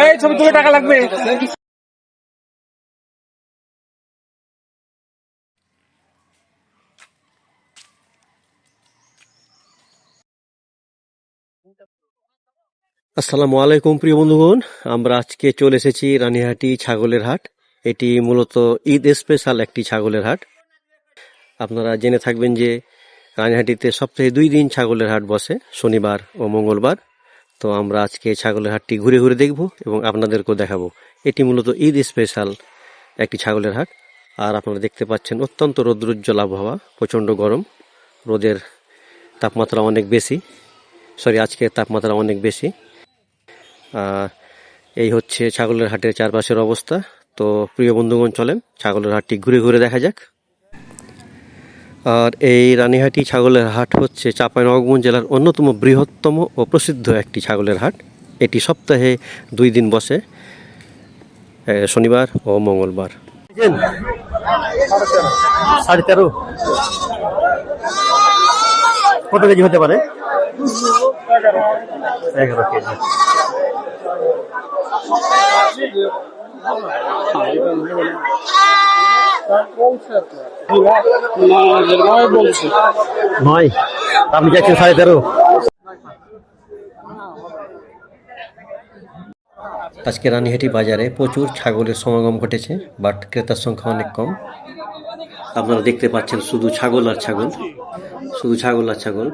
এই ছবি তুলে টাকা লাগবে। আসসালামু আলাইকুম প্রিয় বন্ধুগণ। আমরা আজকে চলে এসেছি রানীহাটি ছাগলের হাট। এটি মূলত ঈদ স্পেশাল একটি ছাগলের হাট। আপনারা জেনে থাকবেন যে রানীহাটিতে সপ্তাহে দুই দিন ছাগলের হাট বসে শনিবার ও মঙ্গলবার। তো আমরা আজকে ছাগলের হাটটি ঘুরে ঘুরে দেখব এবং আপনাদেরকেও দেখাবো। এটি মূলত ঈদ স্পেশাল একটি ছাগলের হাট। আর আপনারা দেখতে পাচ্ছেন অত্যন্ত রৌদ্রোজ্জ্বল আবহাওয়া, প্রচণ্ড গরম। রোদের তাপমাত্রা অনেক বেশি। সরি, আজকের তাপমাত্রা অনেক বেশি। এই হচ্ছে ছাগলের হাটের চারপাশের অবস্থা। তো প্রিয় বন্ধুগণ, চলেন ছাগলের হাটটি ঘুরে ঘুরে দেখা যাক। আর এই রানীহাটি ছাগলের হাট হচ্ছে চাঁপাইনবাবগঞ্জ জেলার অন্যতম বৃহত্তম ও প্রসিদ্ধ একটি ছাগলের হাট। এটি সপ্তাহে দুই দিন বসে শনিবার ও মঙ্গলবার। সাড়ে তেরো। কত কেজি হতে পারে? এগারো কেজি। নয় আপনি যাচ্ছেন সাড়ে তেরো? আজকে রানীহাটি বাজারে প্রচুর ছাগলের সমাগম ঘটেছে, বাট ক্রেতার সংখ্যা অনেক কম। আপনারা দেখতে পাচ্ছেন শুধু ছাগল আর ছাগল, শুধু ছাগল আর ছাগল।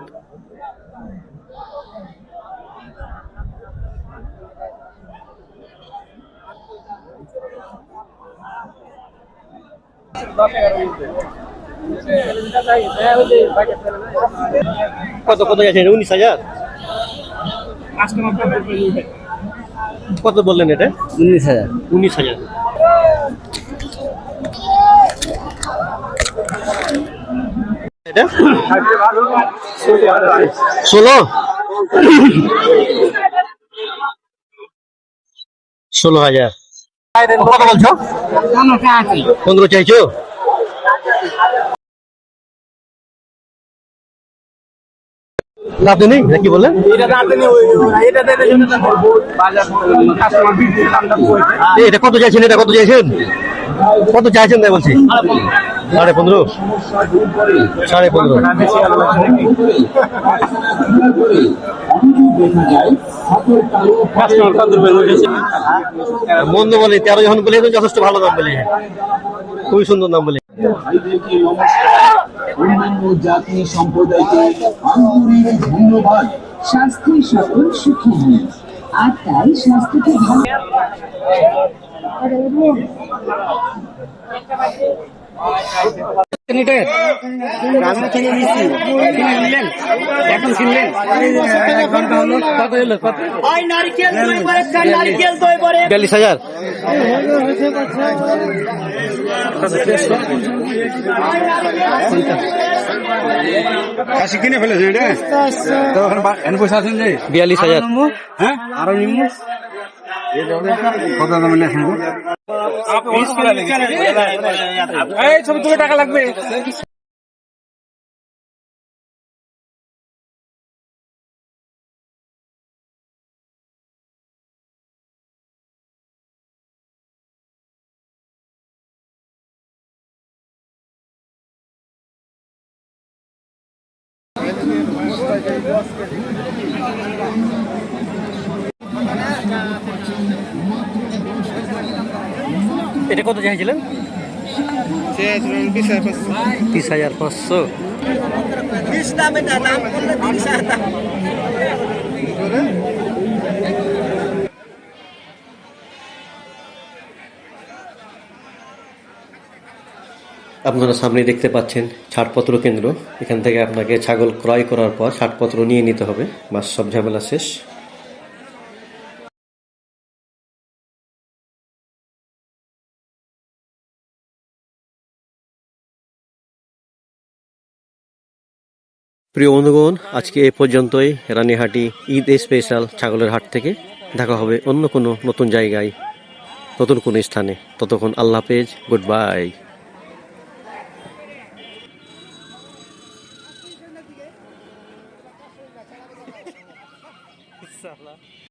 কত কত যাচ্ছেন? উনিশ হাজার? কত বললেন এটা? উনিশ হাজার। উনিশ হাজার। এটা? ষোলো? ষোলো হাজার। কত বলছো? পনেরো চাইছো? লাভ নেই? নাকি বললেন? এই, এটা কত চাইছেন? এটা কত চাইছেন? কত চাইছেন তাই বলছি? সাড়ে পনেরো। সাড়ে পনেরো। মন্দ বলে তেরো যখন বলে যথেষ্ট ভালো দাম বলে। খুবই সুন্দর নাম বলে। অন্যান্য জাতি সম্প্রদায়কে আন্তরিক ধন্যবাদ স্বাস্থ্যই সকল সুখী হন আর তাই স্বাস্থ্যকে ভালো গ্রামের থেকে মিষ্টি নিলেন এখন কিনলেন? ঘণ্টা হলো? কত এলো কত বিয়াল্লিশ হাজার। খাসি কিনে ফেলেছেন এটা? তো ওখানে বা- এখানে বসে বিয়াল্লিশ হাজার। হ্যাঁ? আরও নিম্ন কত দাম লেখেন ছবি তুলে টাকা লাগবে। এটা কত চাইছিলেন? তিরিশ হাজার পাঁচশো। আপনারা সামনে দেখতে পাচ্ছেন ছাড়পত্র কেন্দ্র। এখান থেকে আপনাকে ছাগল ক্রয় করার পর ছাড়পত্র নিয়ে নিতে হবে। বাস সব ঝামেলা শেষ। প্রিয় বন্ধুগণ, আজকে এ পর্যন্তই। রানীহাটি ঈদ স্পেশাল ছাগলের হাট থেকে দেখা হবে অন্য কোনো নতুন জায়গায়, নতুন কোনো স্থানে। ততক্ষণ আল্লাহ পেজ গুড বাই।